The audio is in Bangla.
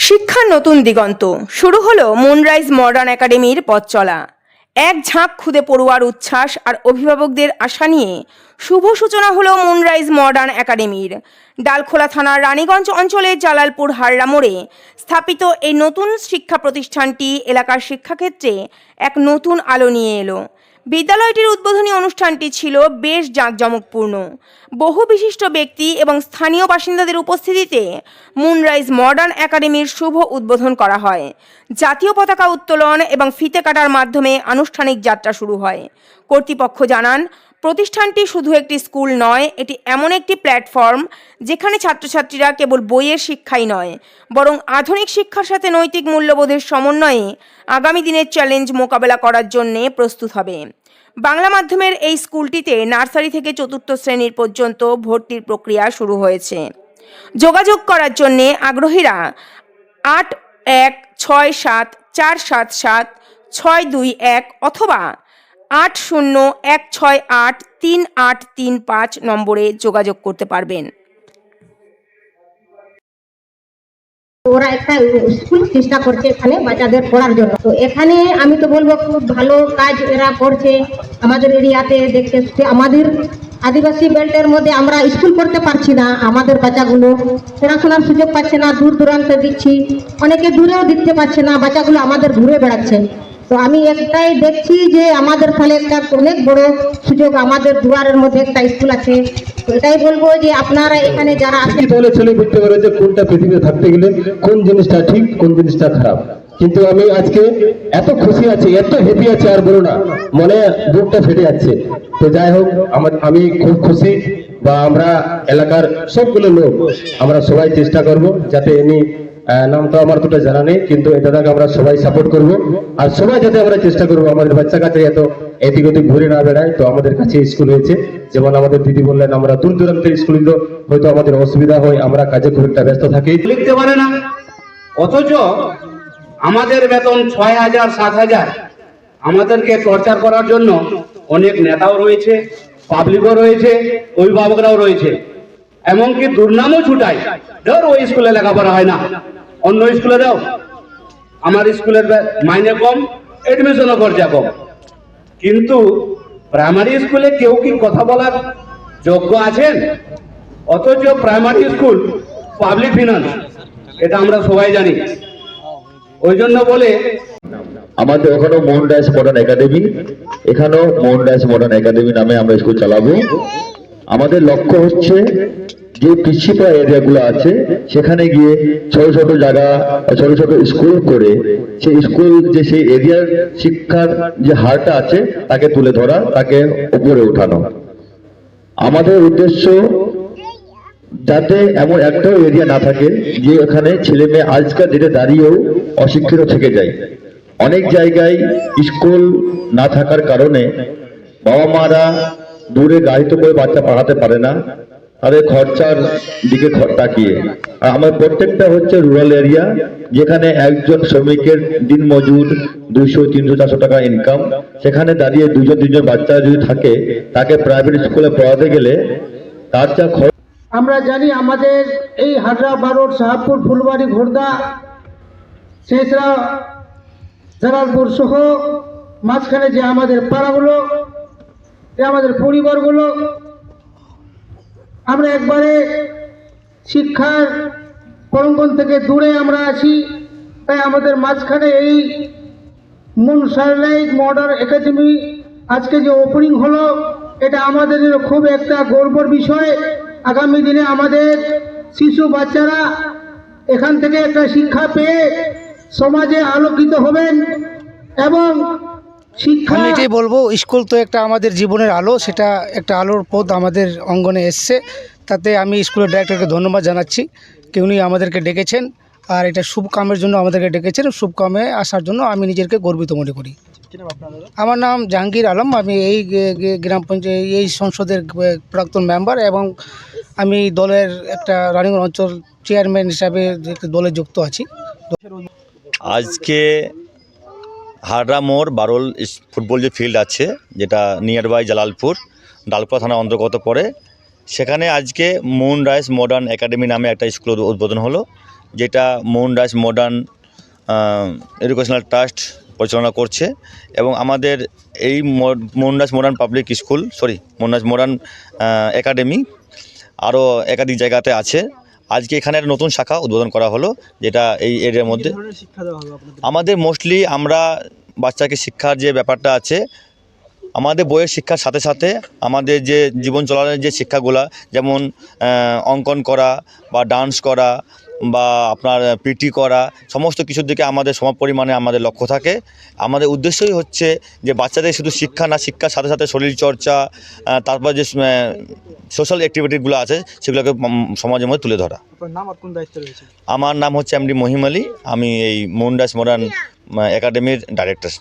শিক্ষার নতুন দিগন্ত। শুরু হলো মুনরাইজ মডার্ন একাডেমির পথ চলা। এক ঝাঁক খুদে পড়ুয়ার উচ্ছ্বাস আর অভিভাবকদের আশা নিয়ে শুভ সূচনা হলো মুনরাইজ মডার্ন একাডেমির ডালখোলা থানার রানীগঞ্জ অঞ্চলের জালালপুর হাররা মোড়ে স্থাপিত এই নতুন শিক্ষা প্রতিষ্ঠানটি এলাকার শিক্ষাক্ষেত্রে এক নতুন আলো নিয়ে এলো। বিদ্যালয়টির উদ্বোধনী অনুষ্ঠানটি ছিল বেশ জাঁকজমকপূর্ণ। বহু বিশিষ্ট ব্যক্তি এবং স্থানীয় বাসিন্দাদের উপস্থিতিতে মুনরাইজ মডার্ন একাডেমির শুভ উদ্বোধন করা হয়। জাতীয় পতাকা উত্তোলন এবং ফিতে কাটার মাধ্যমে আনুষ্ঠানিক যাত্রা শুরু হয়। কর্তৃপক্ষ জানান, প্রতিষ্ঠানটি শুধু একটি স্কুল নয়, এটি এমন একটি প্ল্যাটফর্ম যেখানে ছাত্রছাত্রীরা কেবল বইয়ের শিক্ষাই নয়, বরং আধুনিক শিক্ষার সাথে নৈতিক মূল্যবোধের সমন্বয়ে আগামী দিনের চ্যালেঞ্জ মোকাবেলা করার জন্যে প্রস্তুত হবে। বাংলা মাধ্যমের এই স্কুলটিতে নার্সারি থেকে চতুর্থ শ্রেণির পর্যন্ত ভর্তির প্রক্রিয়া শুরু হয়েছে। যোগাযোগ করার জন্যে আগ্রহীরা আট এক ছয় সাত চার সাত সাত ছয় দুই এক অথবা আট শূন্য এক ছয় আট তিন আট তিন পাঁচ নম্বরে যোগাযোগ করতে পারবেন। ওরা একটা স্কুল চেষ্টা করছে এখানে বাচ্চাদের পড়ার জন্য। তো এখানে আমি তো বলব খুব ভালো কাজ এরা করছে। আমাদের এরিয়াতে দেখতে আমাদের আদিবাসী বেল্টের মধ্যে আমরা স্কুল করতে পারছি না। আমাদের বাচ্চাগুলো পড়াশোনার সুযোগ পাচ্ছে না, দূর দূরান্তে দিচ্ছি। অনেকে দূরেও দিতে পারছে না, বাচ্চাগুলো আমাদের ঘুরে বেড়াচ্ছে। তো আমি একটাই দেখছি যে আমাদের ফলে একটা অনেক বড় সুযোগ, আমাদের দুয়ারের মধ্যে একটা স্কুল আছে। এটাই বলব যে আপনারা এখানে যারা আছেন তাহলে ছেলে বুঝতে পারে যে কোনটা পৃথিবীতে থাকতে গেলে কোন জিনিসটা ঠিক কোন জিনিসটা খারাপ? কিন্তু আমি আজকে এত খুশি আছি এত হ্যাপি আছি আর বলো না মনে বুকটা ফেটে যাচ্ছে। তো যাই হোক আমার আমি খুব খুশি বা আমরা এলাকার সবগুলো লোক আমরা সবাই চেষ্টা করব যাতে আহ, নাম তো আমার দুটো জানা নেই কিন্তু দাদাকে আমরা সবাই সাপোর্ট করব। আর সবাই যাতে আমরা চেষ্টা করব আমাদের বাচ্চা কাছে এত এদিক ওদিক ঘুরে না বেড়ায় তো আমাদের কাছে স্কুল হয়েছে। যেমন আমাদের দিদি বললেন, আমরা দূর দূরান্তের স্কুলগুলো হয়তো আমাদের অসুবিধা হয়, আমরা কাজে খুব একটা ব্যস্ত থাকি। লিখতে পারে না। অথচ আমাদের বেতন ছয় হাজার, সাত হাজার। আমাদেরকে টর্চার করার জন্য অনেক নেতাও রয়েছে, পাবলিকও রয়েছে, অভিভাবকরাও রয়েছে। এমনকি দুর্নামও ছুটায়। ধর, ওই স্কুলে লেখাপড়া হয় না। অন্য স্কুলে দাও। আমার স্কুলের মাইনে কম এডমিশনও খরচা কম। কিন্তু প্রাইমারি স্কুলে কেউ কি কথা বলার যোগ্য আছেন? অথচ প্রাইমারি স্কুল পাবলিক ফিনান্স এটা আমরা সবাই জানি। ওই জন্য বলে আমাদের ওখানেও মোহন দাস মডার্ন একাডেমি এখানেও মোহন দাস মডার্ন একাডেমি নামে আমরা স্কুল চালাবো। আমাদের লক্ষ্য হচ্ছে যে পিছিয়ে এরিয়াগুলো আছে, সেখানে গিয়ে ছোট ছোট জায়গা, ছোট ছোট স্কুল করে সেই স্কুল যে সেই এরিয়ার শিক্ষার যে হারটা আছে, তাকে তুলে ধরা, তাকে উপরে উঠানো আমাদের উদ্দেশ্য যাতে এমন একটাও এরিয়া না থাকে যে ওখানে ছেলে মেয়ে আজকাল ডেটে দাঁড়িয়েও অশিক্ষিত থেকে যায়। অনেক জায়গায় স্কুল না থাকার কারণে বাবা মারা দূরে গাড়িতে করে বাচ্চা পাঠাতে পারে না। তাদের খরচার দিকে তাকিয়ে। আর আমার প্রত্যেকটা হচ্ছে রুরাল এরিয়া যেখানে একজন শ্রমিকের দিন মজুর দুইশো, তিনশো, চারশো টাকা ইনকাম সেখানে দাঁড়িয়ে দুজন, তিনজন বাচ্চা যদি থাকে, তাকে প্রাইভেট স্কুলে পড়াতে গেলে তার যা খরচ আমরা জানি আমাদের এই হাজরা বারোড শাহপুর, ফুলবাড়ি, ঘোড়দা, শেষরা জালালপুর সহ মাঝখানে যে আমাদের পাড়াগুলো যে আমাদের পরিবারগুলো, আমরা একবারে শিক্ষার পরঙ্গন থেকে দূরে আমরা আছি, তাই আমাদের মাঝখানে এই মুন সারলাইট মডার্ন একাডেমি আজকে যে ওপেনিং হলো, এটা আমাদের খুব একটা গর্বর বিষয়। আগামী দিনে আমাদের শিশু বাচ্চারা এখান থেকে একটা শিক্ষা পেয়ে সমাজে আলোকিত হবেন এবং শিক্ষা আমি এটাই বলব স্কুল তো একটা আমাদের জীবনের আলো সেটা একটা আলোর পথ আমাদের অঙ্গনে এসছে। তাতে আমি স্কুলের ডাইরেক্টরকে ধন্যবাদ জানাচ্ছি কি উনি আমাদেরকে ডেকেছেন আর এটা শুভ কামের জন্য আমাদেরকে ডেকেছেন শুভ কামে আসার জন্য আমি নিজেকে গর্বিত মনে করি। আমার নাম জাহাঙ্গীর আলম আমি এই গ্রাম পঞ্চায়েত এই সংসদের প্রাক্তন মেম্বার এবং আমি দলের একটা রানিং অঞ্চল চেয়ারম্যান হিসাবে দলে যুক্ত আছি। আজকে হাররা মোড় বারোল ফুটবল যে ফিল্ড আছে, যেটা নিয়ার বাই জালালপুর ডালপুরা থানা অন্তর্গত পড়ে, সেখানে আজকে মুন রাইস মডার্ন একাডেমি নামে একটা স্কুল উদ্বোধন হলো, যেটা moon rice modern educational trust পরিচালনা করছে এবং আমাদের এই মো- Mohanraj modern public school sorry Mohanraj modern academy আরও একাধিক জায়গাতে আছে। আজকে এখানে একটা নতুন শাখা উদ্বোধন করা হলো যেটা এই এরিয়ার মধ্যে আমাদের মোস্টলি আমরা বাচ্চাকে শিক্ষার যে ব্যাপারটা আছে আমাদের বইয়ের শিক্ষার সাথে সাথে আমাদের যে জীবন চলার যে শিক্ষাগুলা যেমন অঙ্কন করা বা ডান্স করা বা আপনার পিটি করা সমস্ত কিছুর দিকে আমাদের সম পরিমাণে আমাদের লক্ষ্য থাকে। আমাদের উদ্দেশ্যই হচ্ছে যে বাচ্চাদের শুধু শিক্ষা না শিক্ষার সাথে সাথে শরীরচর্চা তারপর যে সোশ্যাল অ্যাক্টিভিটিগুলো আছে সেগুলোকে সমাজের মধ্যে তুলে ধরা। আমার নাম হচ্ছে এমডি মহিম আলী। আমি এই মোহনদাস মডার্ন একাডেমির ডাইরেক্টর